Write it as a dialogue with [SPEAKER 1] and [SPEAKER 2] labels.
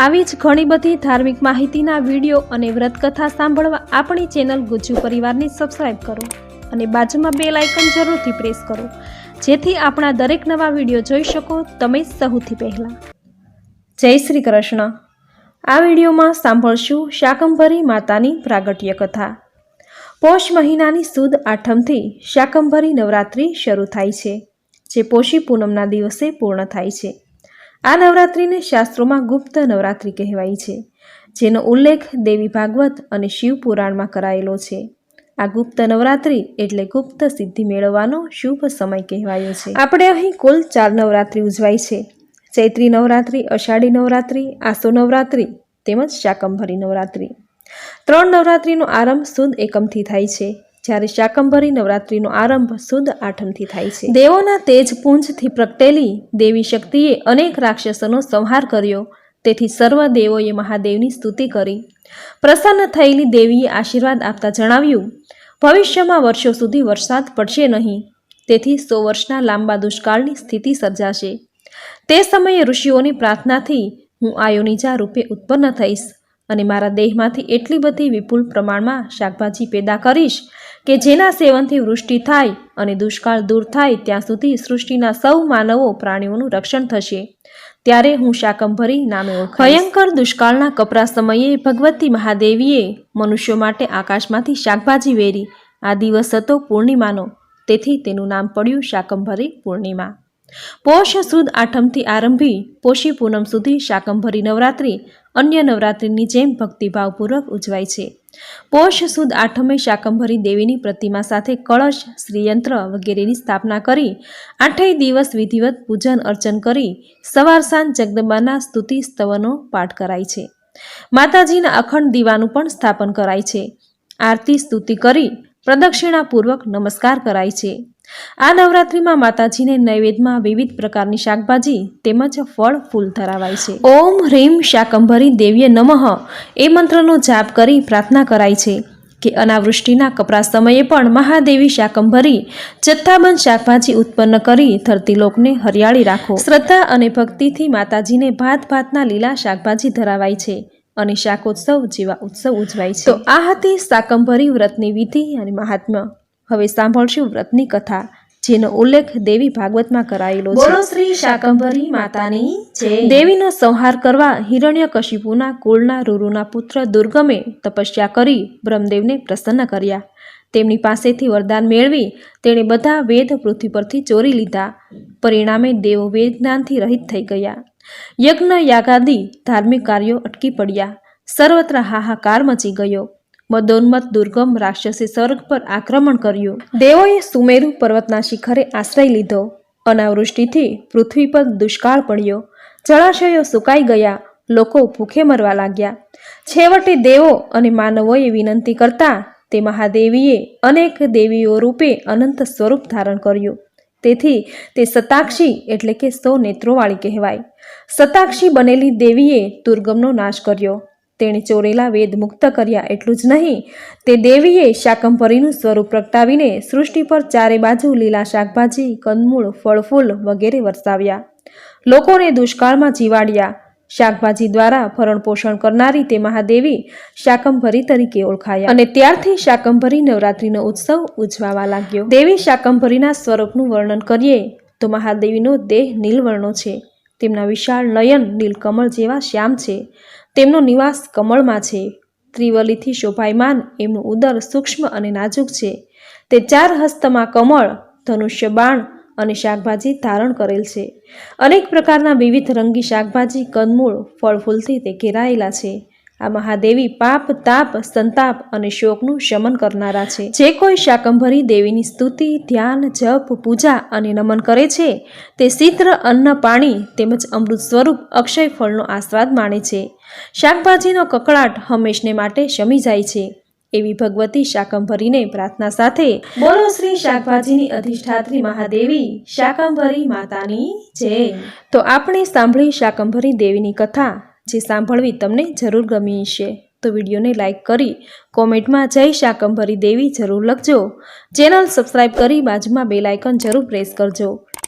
[SPEAKER 1] આવી જ ઘણી બધી ધાર્મિક માહિતીના વીડિયો અને વ્રતકથા સાંભળવા આપણી ચેનલ ગુજ્જુ પરિવારને સબસ્ક્રાઈબ કરો અને બાજુમાં બે લાઇકન જરૂરથી પ્રેસ કરો. જેથી આપણા દરેક નવા વીડિયો જોઈ શકો તમે સૌથી પહેલાં. જય શ્રી કૃષ્ણ. આ વિડીયોમાં સાંભળશું શાકંભરી માતાની પ્રાગટ્ય કથા. પોષ મહિનાની સુદ આઠમથી શાકંભરી નવરાત્રિ શરૂ થાય છે, જે પોષી પૂનમના દિવસે પૂર્ણ થાય છે. આ નવરાત્રિને શાસ્ત્રોમાં ગુપ્ત નવરાત્રિ કહેવાય છે, જેનો ઉલ્લેખ દેવી ભાગવત અને શિવ પુરાણમાં કરાયેલો છે. આ ગુપ્ત નવરાત્રિ એટલે ગુપ્ત સિદ્ધિ મેળવવાનો શુભ સમય કહેવાયો છે. આપણે અહીં કુલ ચાર નવરાત્રિ ઉજવાય છે. ચૈત્રી નવરાત્રિ, અષાઢી નવરાત્રિ, આસો નવરાત્રિ તેમજ શાકંભરી નવરાત્રિ. ત્રણ નવરાત્રિનો આરંભ સુદ એકમથી થાય છે. જ્યારે શાકંભરી નવરાત્રિનો આરંભ સુદ આઠમથી થાય છે. દેવોના તેજ પૂંજથી પ્રગટેલી દેવી શક્તિએ અનેક રાક્ષસોનો સંહાર કર્યો. તેથી સર્વ દેવોએ મહાદેવની સ્તુતિ કરી. પ્રસન્ન થયેલી દેવીએ આશીર્વાદ આપતા જણાવ્યું, ભવિષ્યમાં વર્ષો સુધી વરસાદ પડશે નહીં. તેથી સો વર્ષના લાંબા દુષ્કાળની સ્થિતિ સર્જાશે. તે સમયે ઋષિઓની પ્રાર્થનાથી હું આયોનિજા રૂપે ઉત્પન્ન થઈશ અને મારા દેહમાંથી એટલી બધી વિપુલ પ્રમાણમાં શાકભાજી પેદા કરીશ કે જેના સેવનથી વૃષ્ટિ થાય અને દુષ્કાળ દૂર થાય ત્યાં સુધી સૃષ્ટિના સૌ માનવો પ્રાણીઓનું રક્ષણ થશે. ત્યારે હું શાકંભરી નામે ભયંકર દુષ્કાળના કપરા સમયે ભગવતી મહાદેવીએ મનુષ્યો માટે આકાશમાંથી શાકભાજી વેરી. આ દિવસ હતો પૂર્ણિમાનો. તેથી તેનું નામ પડ્યું શાકંભરી પૂર્ણિમા. પોષ સુદ આઠમથી આરંભી પોષી પૂનમ સુધી શાકંભરી નવરાત્રિ અન્ય નવરાત્રિની જેમ ભક્તિભાવપૂર્વક ઉજવાય છે. પોષ સુદ આઠમે શાકંભરી દેવીની પ્રતિમા સાથે કળશ, શ્રીયંત્ર વગેરેની સ્થાપના કરી, આઠેય દિવસ વિધિવત પૂજન અર્ચન કરી, સવાર સાંજ જગદંબાના સ્તુતિ સ્તવનો પાઠ કરાય છે. માતાજીના અખંડ દીવાનું પણ સ્થાપન કરાય છે. આરતી સ્તુતિ કરી, પ્રદક્ષિણાપૂર્વક નમસ્કાર કરાય છે. આ નવરાત્રિમાં માતાજીને નૈવેદ્યમાં વિવિધ પ્રકારની શાકભાજી તેમજ ફળ ફૂલ ધરાવાય છે. ઓમ હ્રીમ શાકંભરી દેવીએ નમઃ. એ મંત્રનો જાપ કરી પ્રાર્થના કરાય છે કે અનાવૃષ્ટિના કપરા સમયે પણ મહાદેવી શાકંભરી જથ્થાબંધ શાકભાજી ઉત્પન્ન કરી ધરતી લોકને હરિયાળી રાખો. શ્રદ્ધા અને ભક્તિથી માતાજીને ભાત ભાતના લીલા શાકભાજી ધરાવાય છે અને શાકોત્સવ જેવા ઉત્સવ ઉજવાય છે. તો આ હતી શાકંભરી વ્રતની વિધિ અને મહાત્મ્ય. હવે સાંભળશું વ્રતની કથા જેનો ઉલ્લેખ દેવી ભાગવતમાં કરાયેલો છે. શ્રી શાકંભરી માતાની દેવીનો સંહાર કરવા હિરણ્યકશિપુના કુળના રૂરુના પુત્ર દુર્ગમે તપસ્યા કરી બ્રહ્મદેવને પ્રસન્ન કર્યા. તેમની પાસેથી વરદાન મેળવી તેણે બધા વેદ પૃથ્વી પરથી ચોરી લીધા. પરિણામે દેવો વેદ જ્ઞાનથી રહિત થઈ ગયા. યજ્ઞ યાગાદી ધાર્મિક કાર્યો અટકી પડ્યા. સર્વત્ર હાહાકાર મચી ગયો. મદોન્મત દુર્ગમ રાક્ષસે સ્વર્ગ પર આક્રમણ કર્યું. દેવોએ સુમેરુ પર્વતના શિખરે આશ્રય લીધો. અનાવૃષ્ટિથી પૃથ્વી પર દુષ્કાળ પડ્યો. જળાશયો સુકાઈ ગયા. લોકો ભૂખે મરવા લાગ્યા. છેવટે દેવો અને માનવોએ વિનંતી કરતા તે મહાદેવીએ અનેક દેવીઓ રૂપે અનંત સ્વરૂપ ધારણ કર્યું. તેથી તે સતાક્ષી એટલે કે સો નેત્રોવાળી કહેવાય. સતાક્ષી બનેલી દેવીએ દુર્ગમનો નાશ કર્યો. તેણે ચોરેલા વેદ મુક્ત કર્યા એટલું જ નહીં, તે દેવીએ શાકંભરીનું સ્વરૂપ પ્રગટાવીને સૃષ્ટિ પર ચારે બાજુ લીલા શાકભાજી કંદમૂળ ફળફૂલ વગેરે વરસાવ્યા. લોકોને દુષ્કાળમાં જીવાડ્યા. શાકભાજી દ્વારા ભરણ પોષણ કરનારી તે મહાદેવી શાકંભરી તરીકે ઓળખાયા અને ત્યારથી શાકંભરી નવરાત્રિનો ઉત્સવ ઉજવાવા લાગ્યો. દેવી શાકંભરીના સ્વરૂપનું વર્ણન કરીએ તો મહાદેવીનો દેહ નીલવર્ણો છે. તેમના વિશાળ નયન નીલકમળ જેવા શ્યામ છે. તેમનો નિવાસ કમળમાં છે. ત્રિવલીથી શોભાયમાન એમનું ઉદર સૂક્ષ્મ અને નાજુક છે. તે ચાર હસ્તમાં કમળ, ધનુષ્ય બાણ અને શાકભાજી ધારણ કરેલ છે. અનેક પ્રકારના વિવિધ રંગી શાકભાજી, કંદમૂળ, ફળફૂલથી તે ઘેરાયેલા છે. આ મહાદેવી પાપ, તાપ, સંતાપ અને શોકનું શમન કરનારા છે. જે કોઈ શાકંભરી દેવીની સ્તુતિ, ધ્યાન, જપ, પૂજા અને નમન કરે છે, તે શીત્ર અન્ન, પાણી તેમજ અમૃત સ્વરૂપ અક્ષય ફળનો આસ્વાદ માણે છે. શાકભાજીનો કકળાટ હંમેશને માટે શમી જાય છે. એવી ભગવતી શાકંભરીને પ્રાર્થના સાથે બોલો શ્રી શાકભાજીની અધિષ્ઠાત્રી મહાદેવી શાકંભરી માતાની જય. તો આપણે સાંભળી શાકંભરી દેવીની કથા, જે સાંભળવી તમને જરૂર ગમી હશે. તો વિડીયોને લાઇક કરી કોમેન્ટમાં જય શાકંભરી દેવી જરૂર લખજો. ચેનલ સબસ્ક્રાઈબ કરી બાજુમાં બેલાઇકન જરૂર પ્રેસ કરજો.